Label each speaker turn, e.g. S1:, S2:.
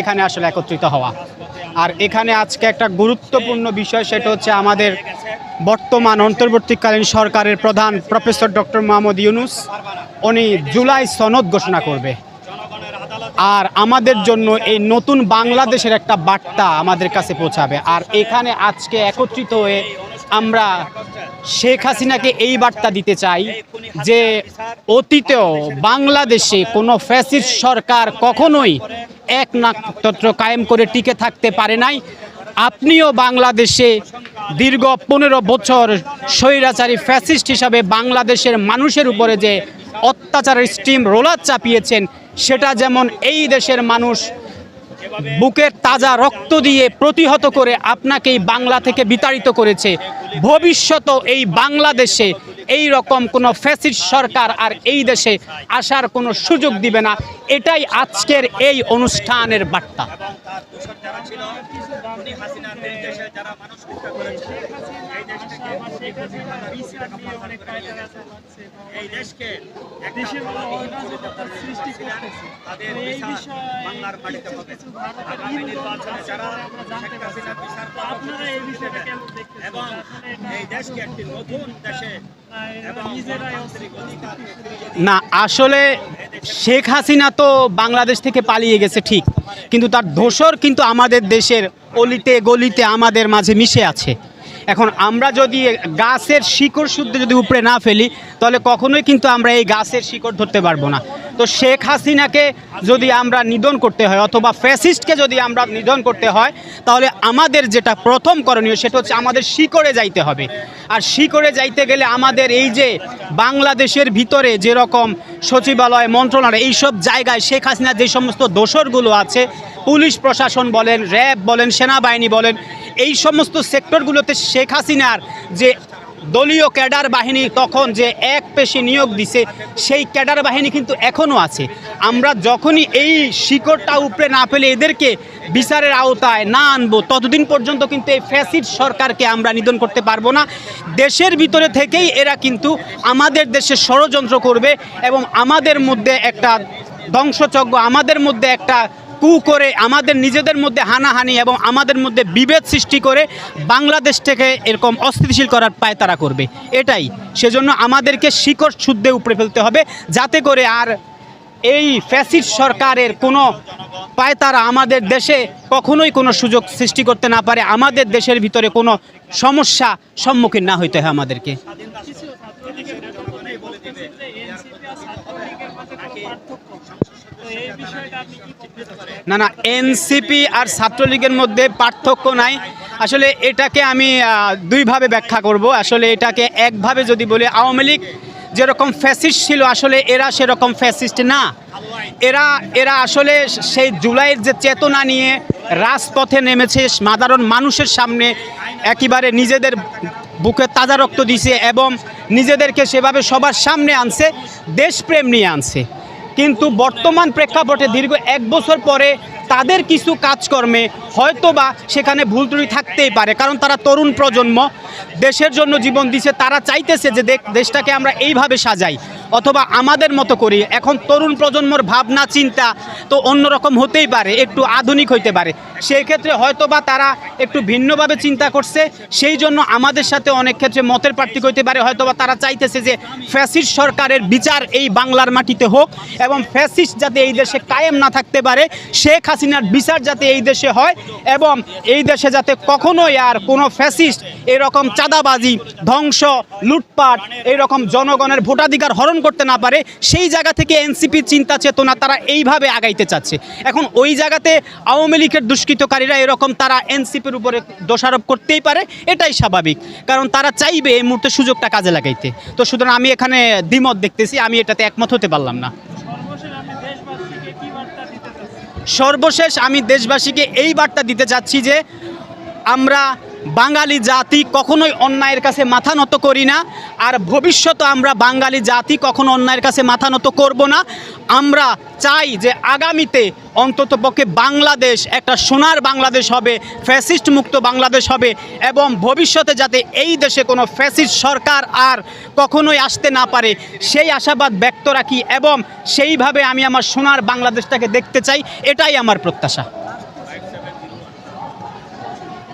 S1: এখানে আসলে একত্রিত হওয়া। আর এখানে আজকে একটা গুরুত্বপূর্ণ বিষয়, সেটা হচ্ছে আমাদের বর্তমান, অন্তর্বর্তীকালীন সরকারের প্রধান প্রফেসর ডক্টর মোহাম্মদ ইউনুস, উনি জুলাই সনদ ঘোষণা করবে। আর আমাদের জন্য এই নতুন বাংলাদেশের একটা বার্তা আমাদের কাছে পৌঁছাবে। আর এখানে আজকে একত্রিত হয়ে আমরা শেখ হাসিনাকে এই বার্তা দিতে চাই যে অতীতেও বাংলাদেশে কোনো ফ্যাসিস্ট সরকার কখনোই এক নাকতত্র কায়েম করে টিকে থাকতে পারে নাই। আপনিও বাংলাদেশে দীর্ঘ পনেরো বছর স্বৈরাচারী ফ্যাসিস্ট হিসাবে বাংলাদেশের মানুষের উপরে যে অত্যাচারের স্টিম রোলার চাপিয়েছেন, সেটা যেমন এই দেশের মানুষ বুকের তাজা রক্ত দিয়ে প্রতিহত করে আপনাকে এই বাংলা থেকে বিতাড়িত করেছে। ভবিষ্যত এই বাংলাদেশে এই রকম কোনো ফ্যাসিস্ট সরকার আর এই দেশে আসার কোনো সুযোগ দিবে না। এটাই আজকের এই অনুষ্ঠানের বার্তা।
S2: এই দেশকে বাংলার মাটিতে হবে আগামী নির্বাচনে যারা শেখ বিচার এবং এই দেশকে একটি নতুন দেশে
S1: না, আসলে শেখ হাসিনা তো বাংলাদেশ থেকে পালিয়ে গেছে, ঠিক। কিন্তু তার ধোসর কিন্তু আমাদের দেশের অলিতে গলিতে আমাদের মাঝে মিশে আছে। এখন আমরা যদি গাছের শিকড় শুদ্ধ যদি উপরে না ফেলি, তাহলে কখনোই কিন্তু আমরা এই গাছের শিকড় ধরতে পারব না। তো শেখ হাসিনাকে যদি আমরা নিধন করতে হয়, অথবা ফ্যাসিস্টকে যদি আমরা নিধন করতে হয়, তাহলে আমাদের যেটা প্রথম করণীয়, সেটা হচ্ছে আমাদের শিকড়ে যাইতে হবে। আর শিকড়ে যাইতে গেলে আমাদের এই যে বাংলাদেশের ভিতরে যেরকম সচিবালয়, মন্ত্রণালয়, এইসব জায়গায় শেখ হাসিনার যে সমস্ত দোষরগুলো আছে, পুলিশ প্রশাসন বলেন, র্যাব বলেন, সেনাবাহিনী বলেন এই সমস্ত সেক্টরগুলোতে শেখ হাসিনার যে দলীয় ক্যাডার বাহিনী তখন যে এক পেশে নিয়োগ দিছে, সেই ক্যাডার বাহিনী কিন্তু এখনও আছে। আমরা যখনই এই শিকড়টা উপরে না পেলে এদেরকে বিচারের আওতায় না আনব, ততদিন পর্যন্ত কিন্তু এই ফ্যাসিড সরকারকে আমরা নিধন করতে পারব না। দেশের ভিতরে থেকেই এরা কিন্তু আমাদের দেশে ষড়যন্ত্র করবে এবং আমাদের মধ্যে একটা ধ্বংসযজ্ঞ, আমাদের মধ্যে একটা কু করে আমাদের নিজেদের মধ্যে হানাহানি এবং আমাদের মধ্যে বিভেদ সৃষ্টি করে বাংলাদেশ থেকে এরকম অস্থিতিশীল করার পায় তারা করবে। এটাই। সেজন্য আমাদেরকে শিকড় শুদ্ধে উপরে ফেলতে হবে যাতে করে আর এই ফ্যাসিড সরকারের কোনো পায় তারা আমাদের দেশে কখনোই কোনো সুযোগ সৃষ্টি করতে না পারে। আমাদের দেশের ভিতরে কোনো সমস্যা সম্মুখীন না হইতে হয় আমাদেরকে। না না এনসিপি আর ছাত্রলীগের মধ্যে পার্থক্য নাই। আসলে এটাকে আমি দুইভাবে ব্যাখ্যা করব। আসলে এটাকে একভাবে যদি বলি, আওয়ামী লীগ যেরকম ফ্যাসিস্ট ছিল, আসলে এরা সেরকম ফ্যাসিস্ট না। এরা এরা আসলে সেই জুলাইয়ের যে চেতনা নিয়ে রাজপথে নেমেছে, সাধারণ মানুষের সামনে একেবারে নিজেদের বুকে তাজা রক্ত দিছে এবং নিজেদেরকে সেভাবে সবার সামনে আনছে, দেশপ্রেম নিয়ে আনছে। কিন্তু বর্তমান প্রেক্ষাপটে দীর্ঘ এক বছর পরে তাদের কিছু কাজকর্মে হয়তোবা সেখানে ভুল ত্রুটি থাকতেই পারে, কারণ তারা তরুণ প্রজন্ম। দেশের জন্য জীবন দিছে, তারা চাইতেছে যে দেশটাকে আমরা এইভাবে সাজাই, অথবা আমাদের মতো করি। এখন তরুণ প্রজন্মর ভাবনা, চিন্তা তো অন্যরকম হতেই পারে, একটু আধুনিক হইতে পারে। সেই ক্ষেত্রে হয়তোবা তারা একটু ভিন্নভাবে চিন্তা করছে, সেই জন্য আমাদের সাথে অনেক ক্ষেত্রে মতের পার্থক্য হইতে পারে। হয়তোবা তারা চাইতেছে যে ফ্যাসিস্ট সরকারের বিচার এই বাংলার মাটিতে হোক, এবং ফ্যাসিস্ট যাতে এই দেশে কায়েম না থাকতে পারে, শেখ হাসিনার বিচার যাতে এই দেশে হয় এবং এই দেশে যাতে কখনোই আর কোনো ফ্যাসিস্ট এরকম চাঁদাবাজি, ধ্বংস, লুটপাট এইরকম জনগণের ভোটাধিকার হরণ করতে না পারে, সেই জায়গা থেকে এনসিপির চিন্তা চেতনা তারা এইভাবে আগাইতে চাচ্ছে। এখন ওই জায়গাতে আওয়ামী লীগের দুষ্কৃতকারীরা এরকম তারা এনসিপির উপরে দোষারোপ করতেই পারে, এটাই স্বাভাবিক। কারণ তারা চাইবে এই মুহূর্তে সুযোগটা কাজে লাগাইতে। তো সুতরাং আমি এখানে দ্বিমত দেখতেছি, আমি এটাতে একমত হতে পারলাম না। সর্বশেষ আমি দেশবাসীকে এই বার্তা দিতে চাচ্ছি যে আমরা বাঙালি জাতি কখনোই অন্যায়ের কাছে মাথা নত করি না। আর ভবিষ্যতে আমরা বাঙালি জাতি কখনো অন্যায়ের কাছে মাথা নত করব না। আমরা চাই যে আগামীতে অন্তত পক্ষে বাংলাদেশ একটা সোনার বাংলাদেশ হবে, ফ্যাসিস্ট মুক্ত বাংলাদেশ হবে এবং ভবিষ্যতে যাতে এই দেশে কোনো ফ্যাসিস্ট সরকার আর কখনোই আসতে না পারে, সেই আশাবাদ ব্যক্ত রাখি এবং সেইভাবে আমি আমার সোনার বাংলাদেশটাকে দেখতে চাই, এটাই আমার প্রত্যাশা।